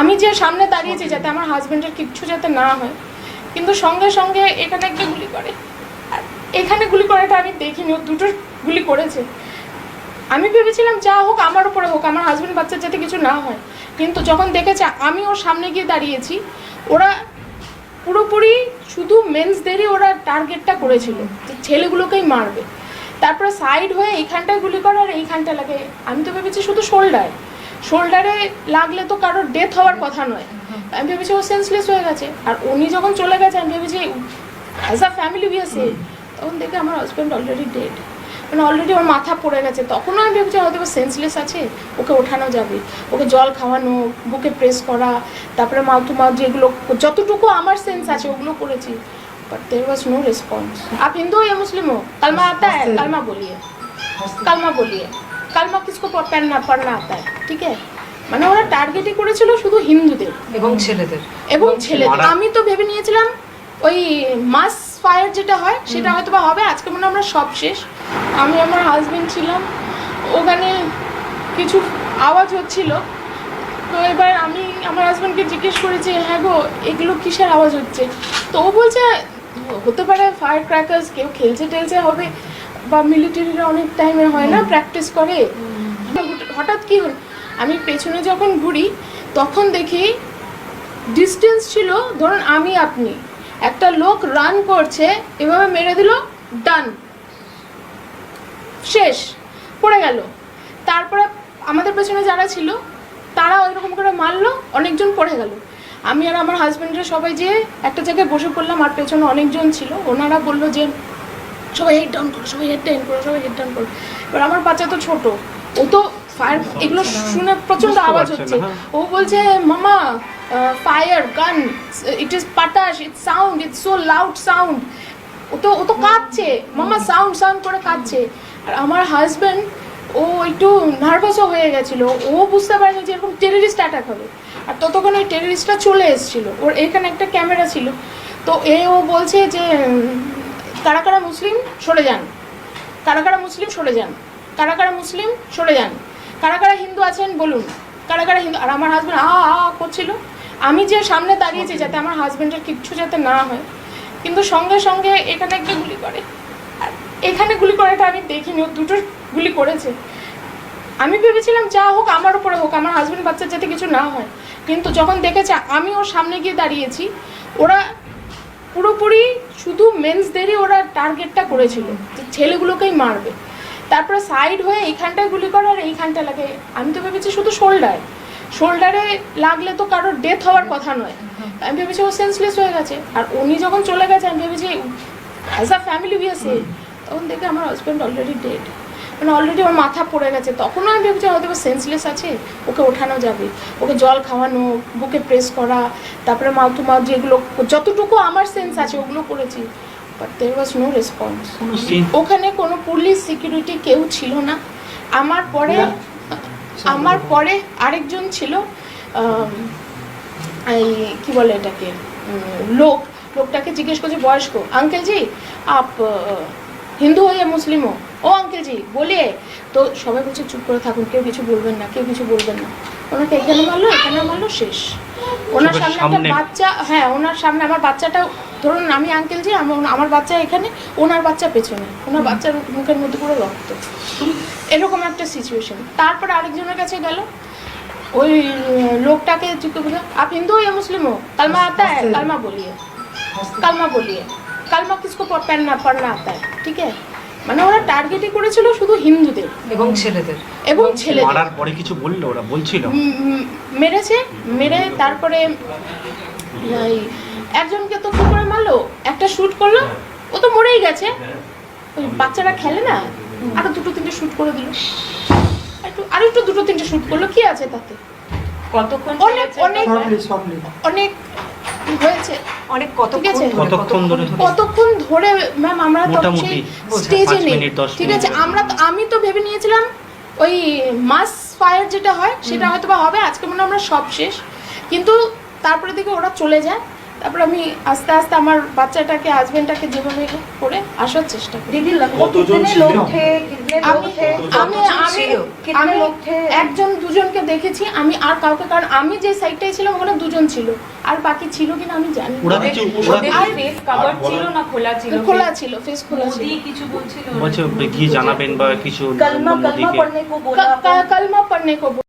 আমি যে সামনে দাঁড়িয়েছি যাতে আমার হাজবেন্ডের কিচ্ছু যাতে না হয়, কিন্তু সঙ্গে সঙ্গে এখানে একটা গুলি করে। আর এখানে গুলি করাটা আমি দেখিনি, ও দুটো গুলি করেছে। আমি ভেবেছিলাম যা হোক আমার উপরে হোক, আমার হাজবেন্ড বাচ্চার যাতে কিছু না হয়। কিন্তু যখন দেখেছে আমি ওর সামনে গিয়ে দাঁড়িয়েছি, ওরা পুরোপুরি শুধু মেন্সদেরই ওরা টার্গেটটা করেছিল যে ছেলেগুলোকেই মারবে। তারপরে সাইড হয়ে এইখানটায় গুলি করে আর এইখানটা লাগে। আমি তো ভেবেছি শুধু শোল্ডার শোল্ডারে লাগলে তো কারোর ডেথ হওয়ার কথা নয়। আমি ভেবেছি ও সেন্সলেস হয়ে গেছে। আর উনি যখন চলে গেছে আমি ভেবেছি অ্যাজ আ ফ্যামিলি উই আছে তখন দেখে আমার হাজব্যান্ড অলরেডি ডেড মানে অলরেডি আমার মাথা পড়ে গেছে। তখনও আমি ভেবেছি হয়তো সেন্সলেস আছে। ওকে ওঠানো যাবে। ওকে জল খাওয়ানো বুকে প্রেস করা তারপরে মাউথ মাউথ যেগুলো যতটুকু আমার সেন্স আছে ওগুলো করেছি। But there was no response up Hindu হয়ে মুসলিম হো কালমা আতা কালমা বলিয়ে। কালমা বলিয়ে। কালমা কিসকো পড়না পড়না আতা ঠিক আছে মানে ওরা টার্গেটই করেছিল শুধু হিন্দুদের এবং ছেলেদের। এবং ছেলেদের। আমি তো ভেবে নিয়েছিলাম ওই মাস ফায়ার যেটা হয় সেটা হয়তো বা হবে আজকে মনে আমরা সব শেষ। আমি আমার হাজবেন্ড ছিলাম ওখানে কিছু আওয়াজ হচ্ছিল। তো এবার আমি আমার হাজব্যান্ডকে জিজ্ঞেস করেছি হ্যাঁ গো এগুলো কিসের আওয়াজ হচ্ছে? তো ও বলছে হতে পারে ফায়ার ক্র্যাকার্স কেউ খেলছে টেলছে হবে বা মিলিটারিরা অনেক টাইমে হয় না প্র্যাকটিস করে। হঠাৎ কি হল আমি পেছনে যখন ঘুরি তখন দেখি ডিস্টেন্স ছিল ধরুন আমি আপনি। একটা লোক রান করছে এভাবে মেরে দিল ডান শেষ পড়ে গেল। তারপরে আমাদের পেছনে যারা ছিল তারা ওইরকম করে মারলো অনেকজন পড়ে গেল। আমি আর আমার হাজব্যান্ডরা সবাই যে একটা জায়গায় বসে পড়লাম আর পেছনে অনেকজন ছিল। ওনারা বলল যে সবাই হেড ডাউন করো সবাই হেড ডাউন করো সবাই হেড ডাউন করো। এবার আমার বাচ্চা তো ছোট ও তো ফায়ার এগুলো শুনে প্রচণ্ড আওয়াজ হচ্ছে। হ্যাঁ। ও বলছে মামা fire gun it is পাটাশ it's sound it's so loud sound ও তো ও তো কাঁদছে মামা সাউন্ড সাউন্ড করে কাঁদছে। আর আমার হাজব্যান্ড ও একটু নার্ভাসও হয়ে গেছিল। ও বুঝতে পারেনি যে এরকম টেররিস্ট অ্যাটাক হবে। আর ততক্ষণ ওই টেররিস্টটা চলে এসেছিল। ওর এখানে একটা ক্যামেরা ছিল। তো এ ও বলছে যে কারা কারা মুসলিম সরে যান। কারা কারা মুসলিম সরে যান। কারা কারা মুসলিম সরে যান। কারা কারা হিন্দু আছেন বলুন। কারা কারা হিন্দু আর আমার হাজব্যান্ড আ আ করছিল। আমি যে সামনে দাঁড়িয়েছি যাতে আমার হাজব্যান্ডের কিচ্ছু যাতে না হয় কিন্তু সঙ্গে সঙ্গে এখানে একটা গুলি করে। আর এখানে গুলি করাটা আমি দেখিনি ও দুটো গুলি করেছে। আমি ভেবেছিলাম যা হোক আমার উপরে হোক আমার হাজব্যান্ড বাচ্চার যাতে কিছু না হয়। কিন্তু যখন দেখেছে আমি ওর সামনে গিয়ে দাঁড়িয়েছি ওরা পুরোপুরি শুধু মেন্সদেরই ওরা টার্গেটটা করেছিল যে ছেলেগুলোকেই মারবে। তারপরে সাইড হয়ে এইখানটায় গুলি করে আর এইখানটা লাগে। আমি তো ভেবেছি শুধু শোল্ডার শোল্ডারে লাগলে তো কারোর ডেথ হওয়ার কথা নয়। আমি ভেবেছি ও সেন্সলেস হয়ে গেছে। আর উনি যখন চলে গেছে, আমি ভেবেছি অ্যাজ আ ফ্যামিলি আছে তখন দেখে আমার হাজব্যান্ড অলরেডি ডেড মানে অলরেডি ওর মাথা পড়ে গেছে। তখনও আমি ভেবেছি হয়তো সেন্সলেস আছে ওকে ওঠানো যাবে। ওকে জল খাওয়ানো বুকে প্রেস করা তারপরে মাউথ মাউথ যেগুলো যতটুকু আমার সেন্স আছে ওগুলো করেছি। But there was no response ওখানে কোনো পুলিশ সিকিউরিটি কেউ ছিল না। আমার পরে আমার পরে আরেকজন ছিল এই কি বলে এটাকে? লোক। লোকটাকে জিজ্ঞেস করছে বয়স্ক। আঙ্কেল জি আপ হিন্দু হয়ে মুসলিমও। ও আঙ্কেলজি বলে তো সবাই বলছে চুপ করে থাকুন কেউ কিছু বলবেন না কেউ কিছু বলবেন না। ওনাকে এখানে মারলো এখানে মারলো শেষ। ওনার সামনে একটা বাচ্চা হ্যাঁ ওনার সামনে আমার বাচ্চাটা ধরুন আমি আঙ্কেলজি আমার বাচ্চা এখানে ওনার বাচ্চা পেছনে। ওনার বাচ্চার মুখের মধ্যে পুরো রক্ত। এরকম একটা সিচুয়েশন তারপর আরেকজনের কাছে গেল। ওই লোকটাকে জিজ্ঞেস আপ হিন্দু হয়ে মুসলিম ও কালমা আতা কালমা বলিয়ে কালমা বলিয়ে। कलमा बोलिए कलमा किसको प- पढ़ना पढ़ना आता है ठीक है মানে ওরা টার্গেটই করেছিল শুধু হিন্দুদের এবং ছেলেদের এবং ছেলেদের মারার পরে কিছু বললো ওরা বলছিল উম, উম, মেরেছে মেরে তারপরে এই একজনকে তো কি করে মারলো একটা শুট করলো ও তো মরেই গেছে ওই বাচ্চারা খেলে না আরো দুটো তিনটে শুট করে দিল একটু আর একটু দুটো তিনটে শুট করলো কি আছে তাতে কতক্ষণ অনেক অনেক অনেক হয়েছে। অনেক কত কতক্ষণ ধরে কতক্ষণ ধরে? ম্যাম আমরা তো সেই স্টেজে নেই। ঠিক আছে আমরা তো আমি তো ভেবে নিয়েছিলাম ওই মাস ফায়ার যেটা হয় সেটা হয়তো বা হবে আজকে মনে আমরা সব শেষ। কিন্তু তারপরে দেখি ওরা চলে যায়। তারপর আমি আস্তে আস্তে আমার বাচ্চাটাকে হাজবেন্ডটাকে যেভাবে করে আসার চেষ্টা করি। কতজন ছিল? আমি একজন দুজনকে দেখেছি আমি আর কাউকে কারণ আমি যে সাইডটাই ছিলাম ওখানে দুজন ছিল। আর বাকি ছিল কিনা আমি জানি আর ফেস কভার ছিল না খোলা ছিল। খোলা ছিল ফেস খোলা ছিল। কিছু বলছিল বলছে গিয়ে জানাবেন বা কিছু কলমা কলমা পড়নে কো বলা পড়নে কো